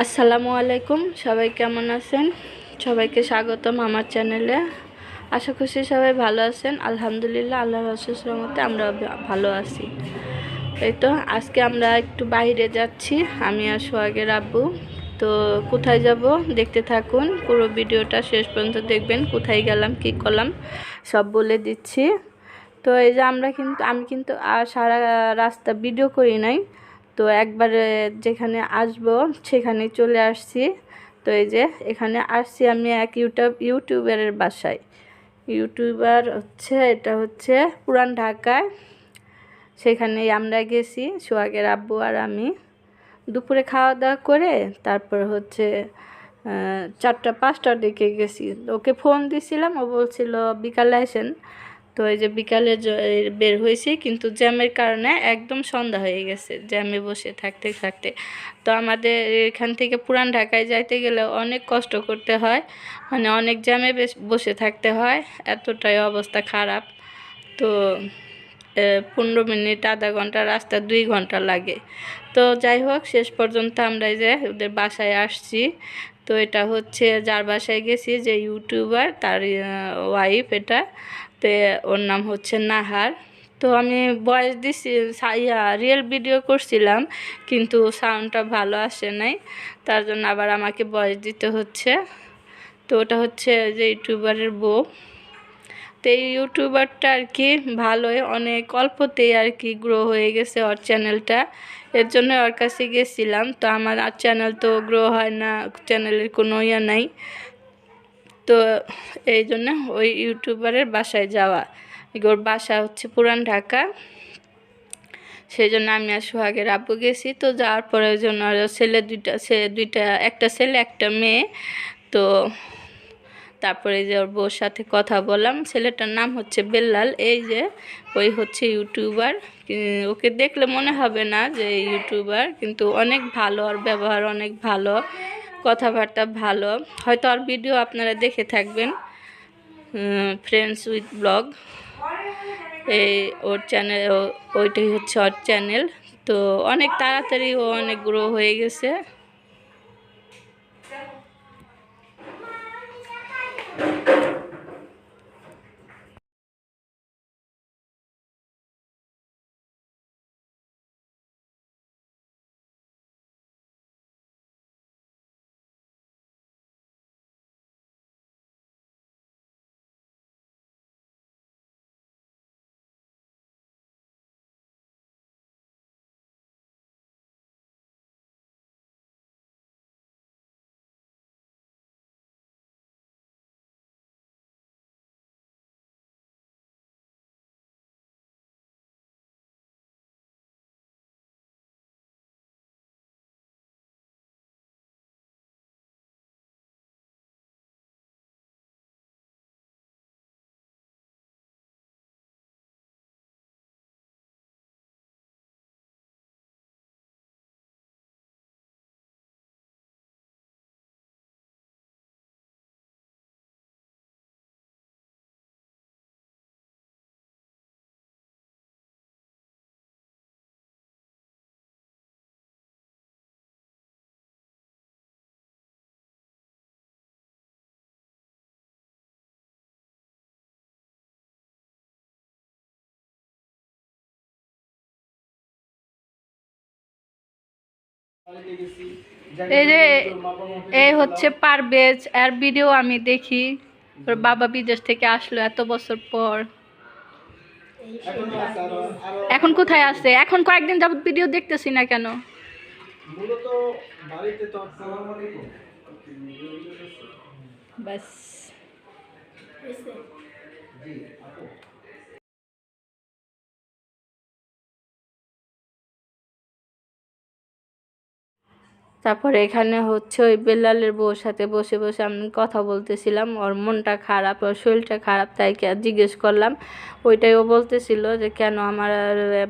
আসসালামু আলাইকুম, সবাই কেমন আছেন? সবাইকে স্বাগতম আমার চ্যানেলে। আশা করছি সবাই ভালো আছেন। আলহামদুলিল্লাহ আল্লাহ রসুল রহমতে আমরা ভালো আছি। এই তো, আজকে আমরা একটু বাইরে যাচ্ছি, আমি আর সোহাগের আব্বু। তো কোথায় যাব দেখতে থাকুন, পুরো ভিডিওটা শেষ পর্যন্ত দেখবেন, কোথায় গেলাম, কি করলাম, সব বলে দিচ্ছি। তো এই যে আমরা কিন্তু, আমি কিন্তু আর সারা রাস্তা ভিডিও করি নাই। তো একবারে যেখানে আসব সেখানে চলে আসছি। তো এই যে, এখানে আসছি আমি এক ইউটিউব ইউটিউবারের বাসায়। ইউটিউবার হচ্ছে, এটা হচ্ছে পুরান ঢাকায়। সেখানেই আমরা গেছি, সোহাগের আব্বু আর আমি। দুপুরে খাওয়া দাওয়া করে, তারপর হচ্ছে চারটা, পাঁচটার দিকে গেছি। ওকে ফোন দিছিলাম, ও বলছিল, বিকালে আসেন। তো এই যে বিকালে বের হয়েছি, কিন্তু জ্যামের কারণে একদম সন্ধ্যা হয়ে গেছে জ্যামে বসে থাকতে থাকতে। তো আমাদের এখান থেকে পুরান ঢাকায় যাইতে গেলে অনেক কষ্ট করতে হয় মানে অনেক জ্যামে বসে থাকতে হয়, এতটাই অবস্থা খারাপ। তো পনেরো মিনিট, আধা ঘণ্টা রাস্তা দুই ঘণ্টা লাগে। তো যাই হোক, শেষ পর্যন্ত আমরা যে ওদের বাসায় আসছি। তো এটা হচ্ছে যার বাসায় গেছি যে ইউটিউবার, তার ওয়াইফ এটা। তো ওর নাম হচ্ছে নাহার। তো আমি ভয়েস দিছি রিয়েল ভিডিও করছিলাম, কিন্তু সাউন্ডটা ভালো আসে নাই। তার জন্য আবার আমাকে ভয়েস দিতে হচ্ছে। তো ওটা হচ্ছে যে ইউটিউবারের বউ। তো এই ইউটিউবারটা আর কি ভালোই, অনেক অল্পতেই আর কি গ্রো হয়ে গেছে ওর চ্যানেলটা এর জন্য ওর কাছে গেছিলাম। তো আমার আর চ্যানেল তো গ্রো হয় না চ্যানেলের কোনো ইয়ে নাই। তো এই জন্য ওই ইউটিউবারের বাসায় যাওয়া। ওর বাসা হচ্ছে পুরান ঢাকা। সেই জন্য আমি আর সোহাগের আব্বু গেছি। তো যাওয়ার পরে ওই জন্য আর ছেলে দুইটা ছেলে দুইটা, একটা ছেলে, একটা মেয়ে। তো তারপরে যে ওর বউর সাথে কথা বললাম। ছেলেটার নাম হচ্ছে বেল্লাল। এই যে ওই হচ্ছে ইউটিউবার। ওকে দেখলে মনে হবে না যে ইউটিউবার, কিন্তু অনেক ভালো, ওর ব্যবহার অনেক ভালো। কথাবার্তা ভালো। হয়তো আর ভিডিও আপনারা দেখে থাকবেন। ফ্রেন্ডস উইথ ব্লগ এই ওর চ্যানেল ওইটাই হচ্ছে ওর চ্যানেল তো অনেক তাড়াতাড়ি ও অনেক গ্রো হয়ে গেছে। এই যে এই হচ্ছে পারভেজ এর ভিডিও আমি দেখি। ওর বাবা বিদেশ থেকে আসলো এত বছর পর। এখন কোথায় আছে? এখন কয়েকদিন যাবত ভিডিও দেখতেছি না কেন? মূলত তারপরে এখানে হচ্ছে ওই বেলালের বউর সাথে বসে বসে আমি কথা বলতেছিলাম। ওর মনটা খারাপ, ওর শরীরটা খারাপ, তাই জিজ্ঞেস করলাম। ওইটাই ও বলতেছিল যে, কেন আমার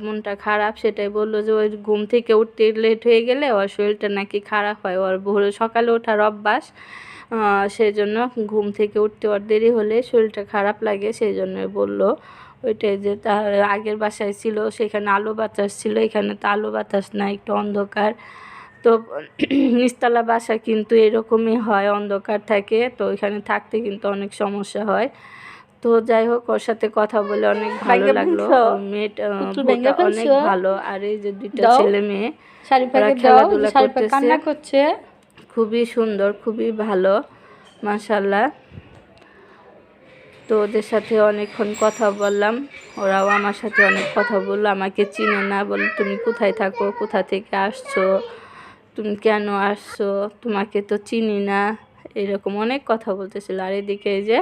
মনটা খারাপ? সেটাই বলল যে, ওই ঘুম থেকে উঠতে লেট হয়ে গেলে ওর শরীরটা নাকি খারাপ হয়। ওর ভোরে সকালে ওঠার অভ্যাস সেই জন্য ঘুম থেকে উঠতে ওর দেরি হলে শরীরটা খারাপ লাগে সেই জন্যই বলল ওইটাই যে, তার আগের বাসায় ছিল, সেখানে আলো বাতাস ছিল, এখানে তো আলো বাতাস না, একটু অন্ধকার। তো নিচতলা বাসা কিন্তু এরকমই হয় অন্ধকার থাকে তো এখানে থাকতে কিন্তু অনেক সমস্যা হয়। তো যাই হোক ওর সাথে কথা বলে অনেক ভালো লাগল। মেয়েটা অনেক ভালো। আর এই যে দুইটা ছেলে মেয়ে খেলাধুলা করতেছে। করছে। খুবই সুন্দর খুবই ভালো মাশাল্লাহ তো ওদের সাথে অনেকক্ষণ কথা বললাম। ওরাও আমার সাথে অনেক কথা বলল আমাকে চিনে না বলে তুমি কোথায় থাকো? কোথা থেকে আসছো? তুমি কেন আসছো? তোমাকে তো চিনি না। এরকম অনেক কথা বলতেছিল। আর এদিকে এই যে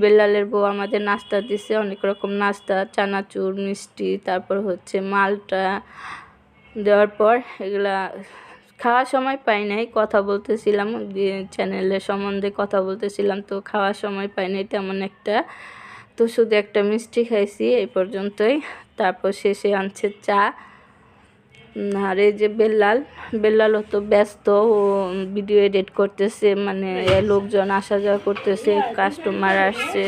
বেল্লালের বউ আমাদের নাস্তা দিছে, অনেক রকম নাস্তা, চানাচুর, মিষ্টি, তারপর হচ্ছে মালটা দেওয়ার পর এগুলা খাওয়ার সময় পাই নাই, কথা বলতেছিলাম চ্যানেলের সম্বন্ধে কথা বলতেছিলাম, তো খাওয়ার সময় পাই নাই তেমন একটা। তো শুধু একটা মিষ্টি খাইছি, এই পর্যন্তই। তারপর শেষে আনছে চা। আর এই যে বেল্লাল, বেল্লালও তো ব্যস্ত, ও ভিডিও এডিট করতেছে মানে লোকজন আসা যাওয়া করতেছে কাস্টমার আসছে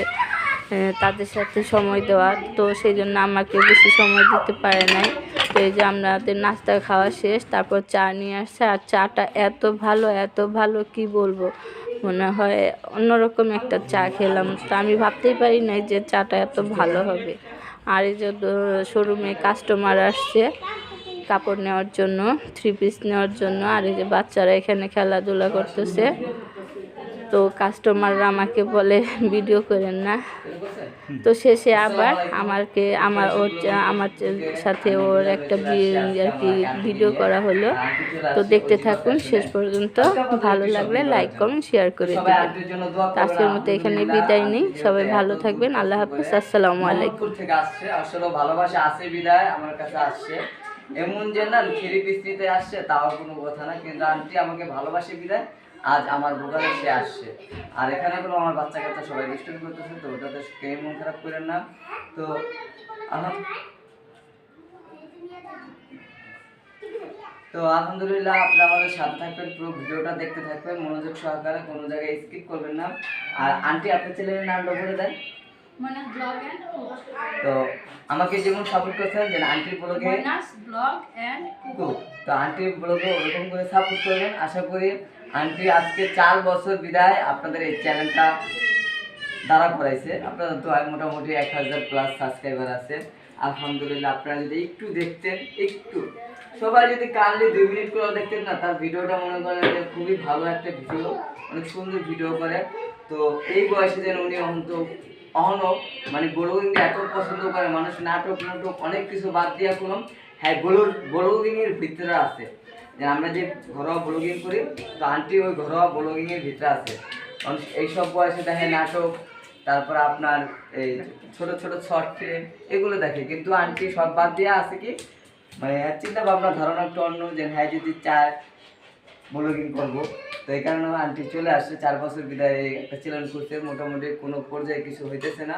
তাদের সাথে সময় দেওয়া, তো সেই জন্য আমাকে বেশি সময় দিতে পারে নাই। তো এই যে আমাদের নাস্তা খাওয়া শেষ, তারপর চা নিয়ে আসছে, আর চাটা এত ভালো এত ভালো, কি বলব? মনে হয় অন্যরকম একটা চা খেলাম। তো আমি ভাবতেই পারি নাই যে চাটা এত ভালো হবে। আর এই যে শোরুমে কাস্টমার আসছে কাপড় নেওয়ার জন্য থ্রি পিস নেওয়ার জন্য, আর এই যে বাচ্চারা এখানে খেলাধুলা করতেছে। তো কাস্টমাররা আমাকে বলে, ভিডিও করেন না। তো শেষে আবার আমাকে আমার ওর আমার সাথে ওর একটা আর কি ভিডিও করা হলো। তো দেখতে থাকুন, শেষ পর্যন্ত ভালো লাগলে লাইক কমেন্ট শেয়ার করে দেবেন। আজকের মতো এখানে বিদায় নেই। সবাই ভালো থাকবেন। আল্লাহ হাফিজ। আসসালামু আলাইকুম। থেকে আসছে। আসলে ভালোবাসা আছে, বিদায়। আমার কাছে আসছে। এমন যে না, থ্রি পিস আসছে, তাও কোনো কথা না। কিন্তু আন্টি আমাকে ভালোবাসে বিদায়, আজ আমার দোকানে সে আসছে। আর এখানে কোনো আমার বাচ্চা কাচ্চা সবাই দুষ্টুমি করতেছে, তো ওটাতে কেউ মন খারাপ করেন না। তো তো আলহামদুলিল্লাহ আপনারা আমাদের সাথে থাকবেন, পুরো ভিডিওটা দেখতে থাকবেন, মনোযোগ সহকারে, কোনো জায়গায় স্কিপ করবেন না। আর আন্টি, আপনার ছেলের নামটা বলে এন্ড তো আমাকে যেমন সাপোর্ট করছেন যে আন্টির ব্লগে ময়নাস ব্লগ এন্ড কুক তো আন্টির ব্লগে ওরকম করে সাপোর্ট করবেন। আশা করি আন্টি আজকে চার বছর বিদায় আপনাদের এই চ্যানেলটা দাঁড়া করাইছে। আপনাদের তো মোটামুটি এক হাজার প্লাস সাবস্ক্রাইবার আছে। আলহামদুলিল্লাহ আপনারা যদি একটু দেখতেন একটু। সবাই যদি কানলি দুই মিনিট করে দেখতেন না তার ভিডিওটা মনে করেন যে খুবই ভালো একটা ভিডিও অনেক সুন্দর ভিডিও করে। তো এই বয়সে যেন উনি অন্ত অহনক মানে ব্লগিং এত পছন্দ করে, মানুষ নাটক নাটক, অনেক কিছু বাদ দিয়া কোনো হ্যাঁ ব্লগিং এর ভিতরে আছে। যে আমরা যে ঘরোয়া ব্লগিং করি, তো আন্টি ওই ঘরোয়া ব্লগিং এর ভিতরে আছে। মানুষ এইসব বয়সে দেখে নাটক, তারপর আপনার এই ছোট ছোট শর্ট ফিল্ম এগুলো দেখে। কিন্তু আন্টি সব বাদ দিয়ে আছে কি? মানে চিন্তা ভাবনা, ধারণা একটু অন্য, যে হ্যাঁ যদি চায় ব্লগিং করব। তো এই কারণে আমার আন্টি চলে আসছে। চার বছর বিদায় একটা চ্যানেল করতে মোটামুটি কোনো পর্যায়ে কিছু হইতেছে না।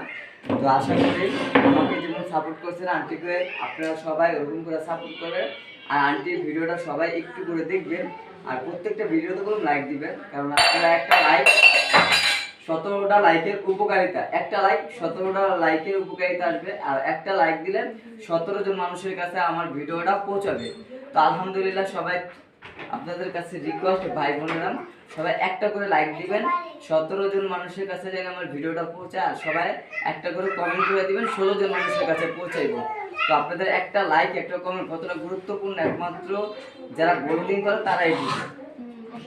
তো আশা করি আমাকে যেমন সাপোর্ট করছেন আন্টিকে আপনারা সবাই ওরকম করে সাপোর্ট করবেন। আর আন্টির ভিডিওটা সবাই একটু করে দেখবেন। আর প্রত্যেকটা ভিডিওতে কোনো লাইক দিবেন। কারণ আপনারা একটা লাইক সতেরোটা লাইকের উপকারিতা। একটা লাইক সতেরোটা লাইকের উপকারিতা আসবে। আর একটা লাইক দিলেন সতেরো জন মানুষের কাছে আমার ভিডিওটা পৌঁছাবে। তো আলহামদুলিল্লাহ সবাই আপনাদের কাছে রিকোয়েস্ট ভাই বোনেরা সবাই একটা করে লাইক দিবেন। সতেরো জন মানুষের কাছে যেন আমার ভিডিওটা পৌঁছায়, আর সবাই একটা করে কমেন্ট করে দিবেন, ষোলো জন মানুষের কাছে পৌঁছাইব। তো আপনাদের একটা লাইক একটা কমেন্ট কতটা গুরুত্বপূর্ণ, একমাত্র যারা ব্লগিং করে তারাই বুঝে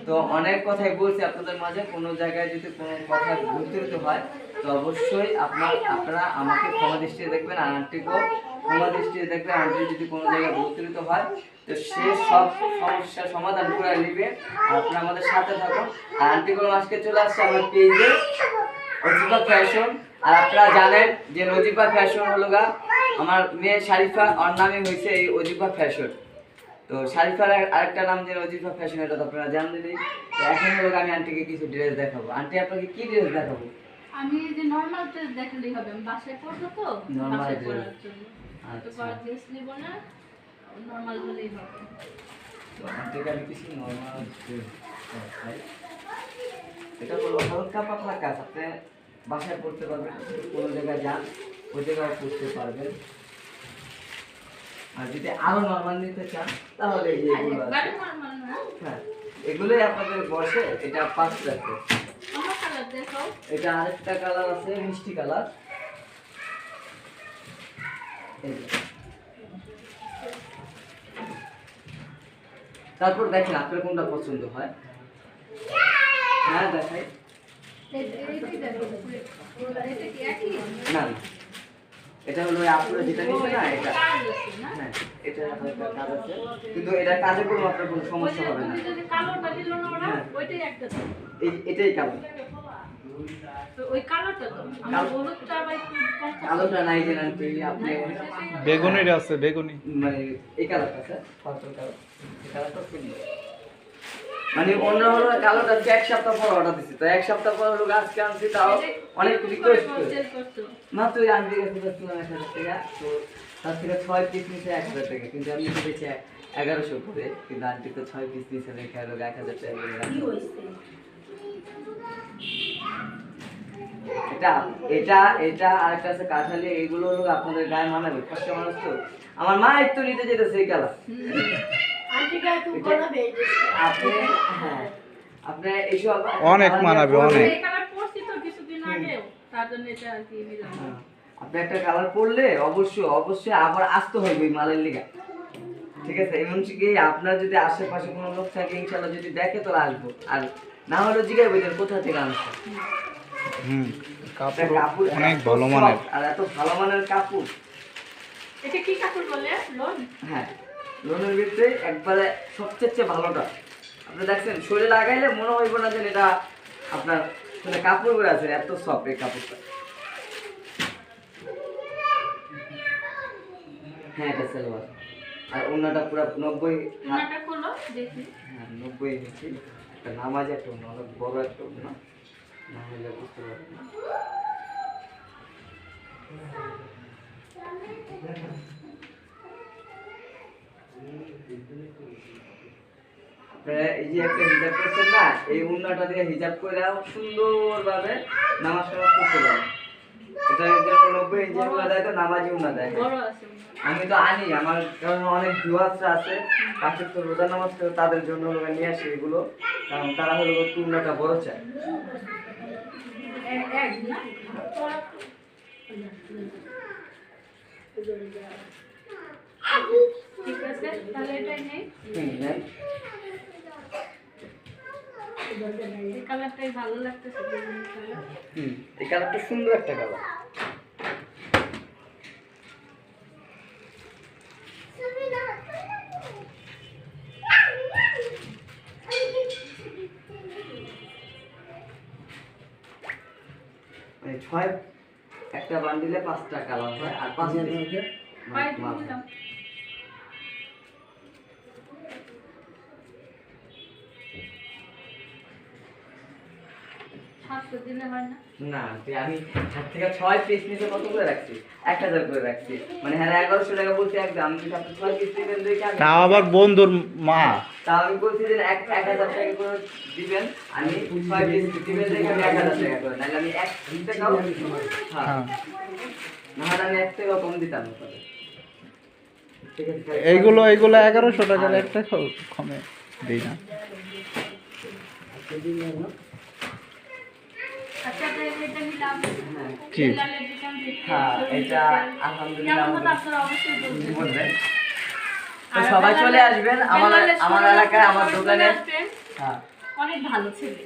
তো অনেক কথাই বলছি আপনাদের মাঝে, কোনো জায়গায় যদি কোনো কথা গুরুত্বিত হয়, তো অবশ্যই আপনার, আপনারা আমাকে ক্ষমা দৃষ্টিতে দেখবেন, আর আন্টিকেও ক্ষমা দৃষ্টিতে দেখবেন আন্টি যদি কোনো জায়গায় গুরুত্বিত হয় তো সে সব সমস্যার সমাধান করে নেবে। আর আপনারা আমাদের সাথে থাকুন আর আন্টি কোনো আজকে চলে আসছে আমার পেজে অজিফা ফ্যাশন আর আপনারা জানেন যে নজিফা ফ্যাশন হলো গা আমার মেয়ে শারিফা ওর নামে হয়েছে এই অজিফা ফ্যাশন তো শারিফার আরেকটা নাম যে অজিফা ফ্যাশন এটা তো আপনারা জানলেনই তো এখন হলো আমি আন্টিকে কিছু ড্রেস দেখাবো। আন্টি আপনাকে কি ড্রেস দেখাবো? আমি যে নরমাল ড্রেস দেখালেই হবে আমি বাসায় পরবো তো? বাসায় পরার জন্য। তো আচ্ছা। বড় না নরমাল হলেই হবে। তো আন্টিকে আমি কিছু নর্মাল ড্রেস এটা হলো হালকা পাতলা কাজ আপনি বাসায় পড়তে পারবেন কোনো জায়গায় যান ওই জায়গায় পড়তে পারবেন। আর যদি আরও নর্মাল নিতে চান তাহলে। হ্যাঁ এগুলোই আপনাদের বসে এটা পাঁচ দেখো। এটা আরেকটা কালার আছে মিষ্টি কালার তারপর দেখেন আপনার কোনটা পছন্দ হয় হ্যাঁ দেখাই? না না এটা হলো আপনারা যেটা নিচ্ছে না এটা? হ্যাঁ এটা হালকা কাজ আছে কিন্তু এটা কাজে কোনো আপনার কোনো সমস্যা হবে না হ্যাঁ। এটাই কালো কালোটা তো? নাই যে আন্টি আপনি বেগুনির আছে বেগুনি। মানে এই কালারটা স্যার পার্পল কালার এই কালারটা মানে অন্য হলো কালোটা হচ্ছে এক সপ্তাহ পর অর্ডার দিচ্ছি তো এক সপ্তাহ পর হলো আজকে আনছি তাও অনেক রিকোয়েস্ট ওই আন্টি কাছে এক হাজার টাকা তো তার থেকে ছয় পিস নিচে এক হাজার টাকা কিন্তু আমি দিয়েছি এগারোশো করে কিন্তু আন্টি তো ছয় পিস নিচে রেখে হলো এক হাজার টাকা এটা এটা এটা আরেকটা আছে কাঁঠালি এগুলো হলো আপনাদের গায়ে মানাবে কষ্ট মানুষ তো। আমার মা একটু নিতে কালার আপনি হ্যাঁ আপনি এইসব অনেক মানাবে, অনেক। এই কালার পরছি তো কিছুদিন আগেও, তার জন্য এটা আর কি হ্যাঁ, আপনি একটা কালার পরলে অবশ্যই অবশ্যই আবার আসতে হবে মালের লিগা। ঠিক আছে এমনকি আপনার যদি আশেপাশে কোনো লোক থাকে ইনশাল্লাহ যদি দেখে তো আসব। আর না হলে জিজ্ঞাসা বলছেন কোথা থেকে আনছো? হুম কাপড় অনেক এত ভালো মানের। আর এত ভালো মানের কাপড়। এটা কি কাপড় বলে? লোন? হ্যাঁ লোনের ভিতরে একবারে সবচেয়ে ভালোটা। আপনি দেখছেন শরীরে লাগাইলে মনে হইব না যে এটা আপনার মানে কাপড় পরে আছে এত সফট এই কাপড়টা। হ্যাঁ এটা সেলভার আর অন্যটা পুরো নব্বই হাত ওনাটা খোলো, দেখি। হ্যাঁ নব্বই ইঞ্চি একটা নামাজ একটা অনেক বড় একটা না হলে বুঝতে না। এই যে একটা হিজাব করছেন না এই উন্নাটা দিয়ে হিজাব করে সুন্দরভাবে নামাজ টামাজ করতে পারেন। এটা নব্বই ইঞ্চি দেয় তো নামাজি উন্না দেয়। আমি তো আনি আমার কারণ অনেক ভিউয়ার্সরা আছে পাশের তো রোজা নামাজ করে তাদের জন্য হলো নিয়ে আসি এগুলো কারণ তারা হলো টুর্নাটা বড় চায়? ঠিক আছে, তাহলে এটাই নেই। এই কালারটাই ভালো লাগতেছে এই কালারটা সুন্দর একটা কালার ছয় একটা বান্ডিলে পাঁচটা কালার হয় আর পাঁচ না? না তে আমি হাত থেকে ছয় পিস নিতে কত করে রাখছি? এক হাজার করে রাখছি। মানে হ্যাঁ এগারোশো টাকা বলতে একদম। আমি যদি আপনি ছয় পিস নেবেন দেখে তাও আবার বন্ধুর মা। তা আমি বলছি যে এক এক হাজার টাকা করে দিবেন। আমি ছয় পিস দিবেন দেখে আমি এক হাজার টাকা করে। নাহলে আমি এক টাকাও হ্যাঁ। হ্যাঁ। নাহলে আমি এক টাকাও কম দিতাম না তাহলে। ঠিক আছে এইগুলো এইগুলো এগারোশো টাকার একটা কমে দিই না আচ্ছা তাহলে এটা নিলাম হ্যাঁ কি? হ্যাঁ, এটা আলহামদুলিল্লাহ বলবেন। তো সবাই চলে আসবেন আমার আমার এলাকায় আমার দোকানে। আসবেন। হ্যাঁ। অনেক ভালো ছেলে।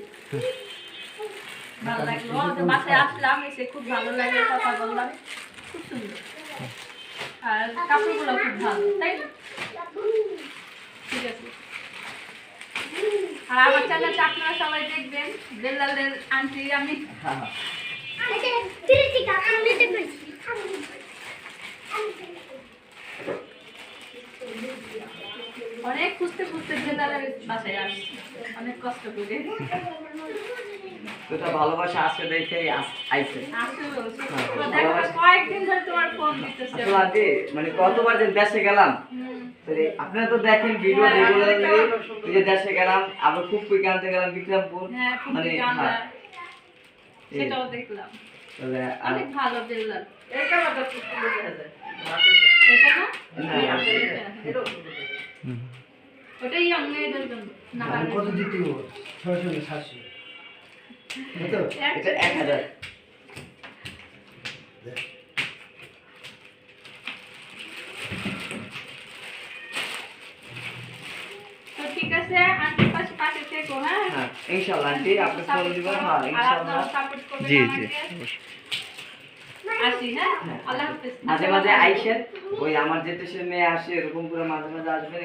ভালো লাগল। তো বাসায় আসলাম এসে খুব ভালো লাগে কথা বললাম। খুব সুন্দর। আর কাপড়গুলো খুব ভালো তাই না? ঠিক আছে। আর আমার চ্যানেলটা আপনারা সবাই দেখবেন বেলালের আন্টি আমি। হ্যাঁ অনেক খুঁজতে খুঁজতে বেলালের বাসায় আসছি অনেক কষ্ট করে তো তা ভালোবাসা আছে দেখে আইছে কয়েকদিন ধরে তোমার ফোন দিতেছে আসলে মানে কতবার যে দেশে গেলাম। আপনারা তো দেখেন ভিডিও হ্যাঁ, রেগুলারলি হ্যাঁ। যে দেশে গেলাম আবার খুব কুইক আনতে গেলাম বিক্রমপুর হ্যাঁ মানে হ্যাঁ সেটাও দেখলাম অনেক ভালো এটা না। ওটাই মেয়েদের জন্য না কত দিতে হবে? ছয়শো না সাতশো? এটা এক হাজার। তো ঠিক আছে আন্টির পাশে পাশে থেকো হ্যাঁ? হ্যাঁ ইনশাল্লাহ আন্টি আপনি ফোন দিবেন হ্যাঁ ইনশাল্লাহ আপনারা সাপোর্ট করবেন জি জি অবশ্যই। আসি হ্যাঁ আল্লাহ হাফেজ মাঝে মাঝে আইসেন ওই আমার যেতে সে মেয়ে আসে এরকম করে মাঝে মাঝে আসবেন